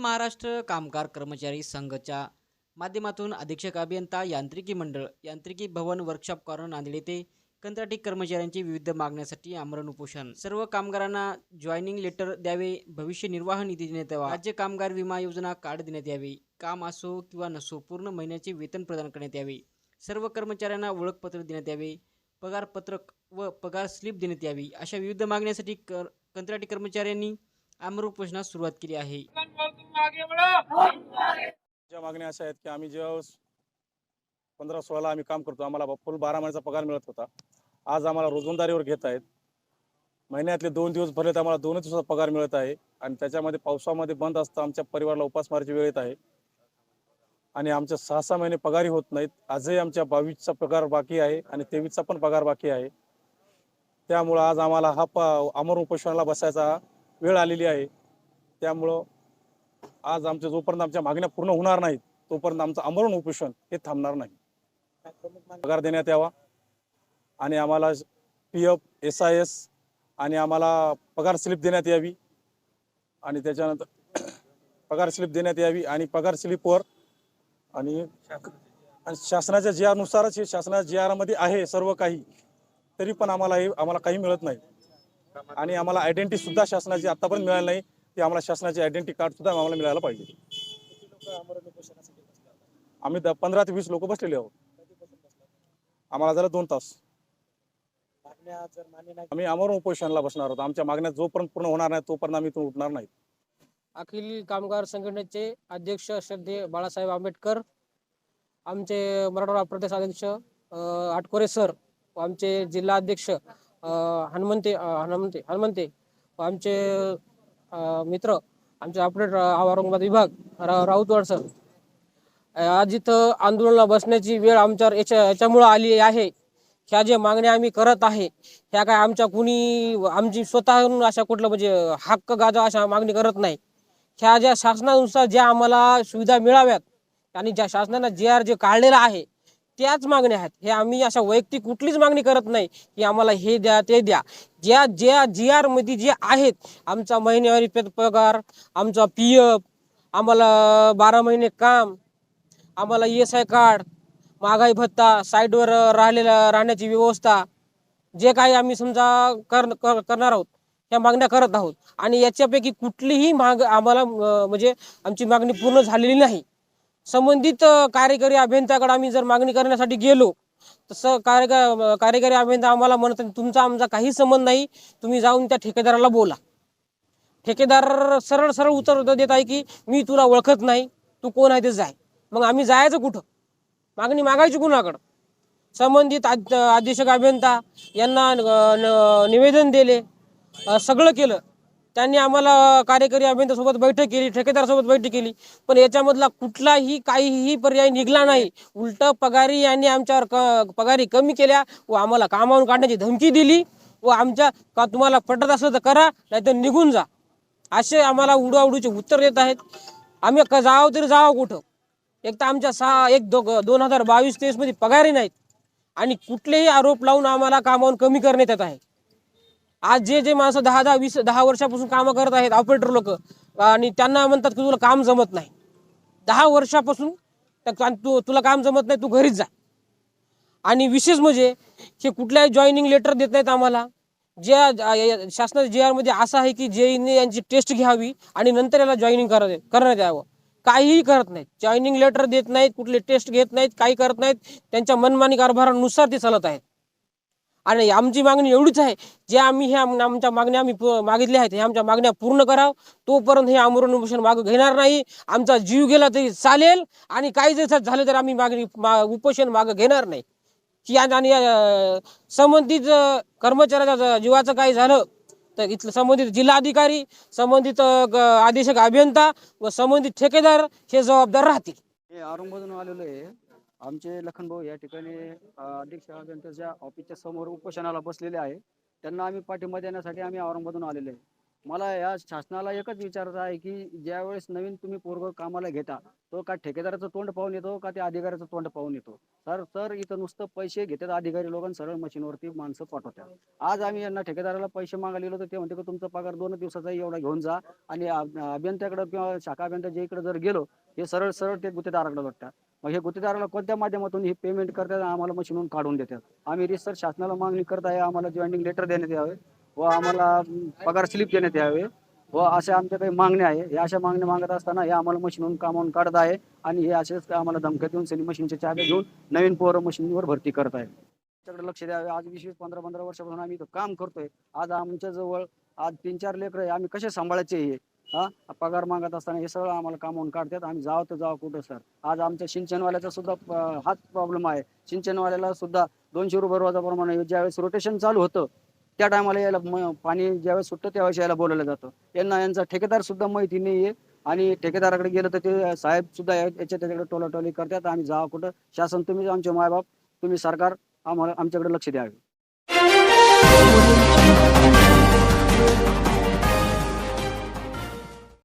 महाराष्ट्र कामगार कर्मचारी संघच्या माध्यमातून अधीक्षक अभियंता यांत्रिकी मंडळ यांत्रिकी भवन वर्कशॉप कॉर्नर नांदेड येथे कंत्राटी कर्मचाऱ्यांची विविध मागण्यासाठी आमरण उपोषण. सर्व कामगारांना जॉईनिंग लेटर द्यावे भविष्य निर्वाह निधी देण्यात यावा. राज्य कामगार विमा योजना कार्ड देण्यात यावे. काम असो किंवा नसो पूर्ण महिन्याचे वेतन प्रदान करण्यात यावे. सर्व कर्मचाऱ्यांना ओळखपत्र देण्यात यावे. पगारपत्रक व पगार स्लिप देण्यात यावी. अशा विविध मागण्यासाठी कर कंत्राटी कर्मचाऱ्यांनी आमरण उपोषणास सुरुवात केली आहे. मागण्या अशा आहेत की आम्ही जेव्हा पंधरा सोळाला आम्ही काम करतो आम्हाला फुल बारा महिन्याचा पगार मिळत होता. आज आम्हाला रोजंदारीवर घेत आहेत. महिन्यातले दोन दिवस भरले तर आम्हाला दोनच दिवसाचा पगार मिळत आहे. आणि त्याच्यामध्ये पावसामध्ये बंद असतं आमच्या परिवाराला उपासमारीची वेळ येत आहे. आणि आमच्या सहा सहा महिने पगारही होत नाहीत. आजही आमच्या बावीसचा पगार बाकी आहे आणि तेवीसचा पण पगार बाकी आहे. त्यामुळं आज आम्हाला हा प अमर उपोषणाला बसायचा वेळ आलेली आहे. त्यामुळं आज आमच्या जोपर्यंत आमच्या मागण्या पूर्ण होणार नाहीत तोपर्यंत आमचं आमरण उपोषण हे थांबणार नाही. पगार देण्यात यावा आणि आम्हाला P F S I S आणि आम्हाला पगार स्लिप देण्यात यावी आणि त्याच्यानंतर पगार स्लिप देण्यात यावी आणि पगार स्लिपवर आणि आणि शासनाच्या जी आरनुसारच हे शासनाच्या जी आरमध्ये आहे सर्व काही तरी पण आम्हाला हे आम्हाला काही मिळत नाही. आणि आम्हाला आयडेंटिटी सुद्धा शासनाची आतापर्यंत मिळाली नाही. ते आम्हाला शासनाचे आयडेंटिटी कार्ड सुद्धा आम्हाला मिळायला पाहिजे. आम्ही द- पंधरा ते वीस लोक बसलेले आहोत. आम्हाला झालं दोन तास. आम्ही अमर उपोषणाला बसणार आहोत. आमच्या मागण्या जोपर्यंत पूर्ण होणार नाही तोपर्यंत आम्ही इथून उठणार नाही अखिल कामगार संघटनेचे अध्यक्ष श्रद्धे बाळासाहेब आंबेडकर आमचे मराठवाडा प्रदेश अध्यक्ष अं, आटकोरे सर व आमचे जिल्हा अध्यक्ष अं, हनुमंते अं, हनुमंते हनुमंते व आमचे मित्र आमचे अपडेट औरंगाबाद विभाग रा- राऊतवाड सर आज इथं आंदोलनाला बसण्याची वेळ आमच्यावर याच्या याच्यामुळं आली आहे. ह्या ज्या मागण्या आम्ही करत आहे ह्या काय आमच्या कुणी आमची स्वतःहून अशा कुठलं म्हणजे हक्क गाजा अशा मागणी करत नाही. ह्या ज्या शासनानुसार ज्या आम्हाला सुविधा मिळाव्यात आणि ज्या शासनानं जे आर जे काढलेलं आहे त्याच मागण्या आहेत. हे आम्ही अशा वैयक्तिक कुठलीच मागणी करत नाही की आम्हाला हे द्या ते द्या. ज्या ज्या जी आरमध्ये जे आहेत आमचा महिन्यावारी पगार आमचा पी एफ आम्हाला बारा महिने काम आम्हाला एस आय कार्ड महागाई भत्ता साईडवर राहिलेला राहण्याची व्यवस्था जे काही आम्ही समजा कर कर- करणार आहोत ह्या मागण्या करत आहोत. आणि याच्यापैकी कुठलीही माग आम्हाला म्हणजे आमची मागणी पूर्ण झालेली नाही. संबंधित कार्यकारी अभियंत्याकडे आम्ही जर मागणी करण्यासाठी गेलो तसं कार्य कार्यकारी अभियंता आम्हाला म्हणत तुमचा आमचा काही संबंध नाही तुम्ही जाऊन त्या ठेकेदाराला बोला. ठेकेदार सरळ सरळ उत्तर देत आहे की मी तुला ओळखत नाही तू कोण आहे ते जाय. मग आम्ही जायचं कुठं? मागणी मागायची कुणाकडं? संबंधित आद- अधीक्षक अभियंता यांना न- निवेदन दिले सगळं केलं. त्यांनी आम्हाला कार्यकारी अभियंत्यासोबत बैठक केली ठेकेदारासोबत बैठक केली. पण याच्यामधला कुठलाही काहीही पर्याय निघला नाही. उलट पगारी यांनी आमच्यावर क पगारी कमी केल्या व आम्हाला कामावून काढण्याची धमकी दिली व आमच्या का तुम्हाला पटत असलं तर करा नाहीतर निघून जा. असे आम्हाला उडवाउडूचे उत्तर देत आहेत. आम्ही क- जावं तरी जावं कुठं? एक तर आमच्या सहा एक दो दोन हजार बावीस तेवीसमध्ये पगारी नाहीत. आणि कुठलेही आरोप लावून आम्हाला कामावून कमी करण्यात येत आहे. आज जे जे माणसं दहा दहा वीस दहा वर्षापासून कामं करत आहेत ऑपरेटर लोक आणि त्यांना म्हणतात की तुला काम जमत नाही. दहा वर्षापासून तू तुला काम जमत नाही तू घरीच जा. आणि विशेष म्हणजे हे कुठल्याही जॉईनिंग लेटर देत नाहीत आम्हाला. ज्या शासनाच्या जे आरमध्ये असं आहे की जेईने यांची टेस्ट घ्यावी आणि नंतर याला जॉईनिंग कर करण्यात यावं. काहीही करत नाहीत. जॉईनिंग लेटर देत नाहीत कुठले टेस्ट घेत नाहीत काही करत नाहीत. त्यांच्या मनमानी कारभारानुसार ते चालत आहेत. आणि आमची मागणी एवढीच आहे जे आम्ही ह्या आमच्या मागण्या आम्ही मागितल्या आहेत ह्या आमच्या मागण्या पूर्ण करावं. तोपर्यंत हे आमरण उपोषण मागं घेणार नाही. आमचा जीव गेला तरी चालेल आणि काही जर झालं तर आम्ही मागणी मा- उपोषण मागं घेणार नाही. की आणि संबंधित कर्मचाऱ्याचा कर्मचाऱ्याच्या जीवाचं काही झालं तर इथलं संबंधित जिल्हाधिकारी संबंधित आदेशक अधीक्षक अभियंता व संबंधित ठेकेदार हे जबाबदार राहतील. हे आलेलो आहे. आमचे लखनभाऊ या ठिकाणी अध्यक्ष अभियंत्याच्या ऑफिसच्या समोर उपोषणाला बसलेले आहे त्यांना आम्ही पाठिंबा देण्यासाठी आम्ही औरंगाबादून आलेले आहे. मला या शासनाला एकच विचारायचं आहे की ज्यावेळेस नवीन तुम्ही पोरग कामाला घेता तो का ठेकेदाराचं तोंड पाहून येतो का त्या अधिकाऱ्याचं तोंड पाहून येतो? सर सर इथं नुसतं पैसे घेतात अधिकारी लोक सरळ मशीनवरती माणसं पाठवतात. आज आम्ही यांना ठेकेदाराला पैसे मागायला गेलो तर ते म्हणते की तुमचा पगार दोन दिवसाचा एवढा घेऊन जा आणि अभियंत्याकडे किंवा शाखा अभियंता जे इकडे जर गेलो हे सरळ सरळ ते गुत्तेदाराकडे बघतात मग हे गुत्तेदाराला कोणत्या माध्यमातून हे पेमेंट करतात आम्हाला मशीनहून काढून देतात. आम्ही रिसर शासनाला मागणी करत आहे आम्हाला जॉईनिंग लेटर देण्यात यावे व आम्हाला पगार स्लिप देण्यात यावे व अशा आमच्या काही मागण्या आहे. या अशा मागण्या मागत असताना हे आम्हाला मशीनहून कामावून काढत आहे आणि हे असेच आम्हाला धमक्या देऊन सनी मशीनच्या चार्ज घेऊन नवीन पोरं मशीनवर भरती करत आहे. त्याच्याकडे लक्ष द्यावे. आज वीस वीस पंधरा पंधरा वर्षापासून आम्ही इथं काम करतोय. आज आमच्या जवळ आज तीन चार लेकर आहे. आम्ही कसे सांभाळायचे हे? हा? पगार मागत असताना हे सगळं आम्हाला कामावून काढतात. आम्ही जावं तर जावं कुठं सर? आज आमच्या सिंचनवाल्याचा सुद्धा अं, हाच प्रॉब्लेम आहे. सिंचनवाल्याला सुद्धा दोनशे रुपये रोजाप्रमाणे ज्यावेळेस रोटेशन चालू होतं त्या टायमाला यायला म- पाणी ज्यावेळेस सुटतं त्यावेळेस यायला बोलवलं जातं. यांना यांचा ठेकेदार सुद्धा माहिती नाही आहे आणि ठेकेदाराकडे गेलं तर ते साहेब सुद्धा या- याच्या त्याच्याकडे टोलाटोली करतात. आम्ही जावं कुठं? शासन तुम्ही आमचे मायबाप तुम्ही सरकार आम्हाला आमच्याकडे लक्ष द्यावे.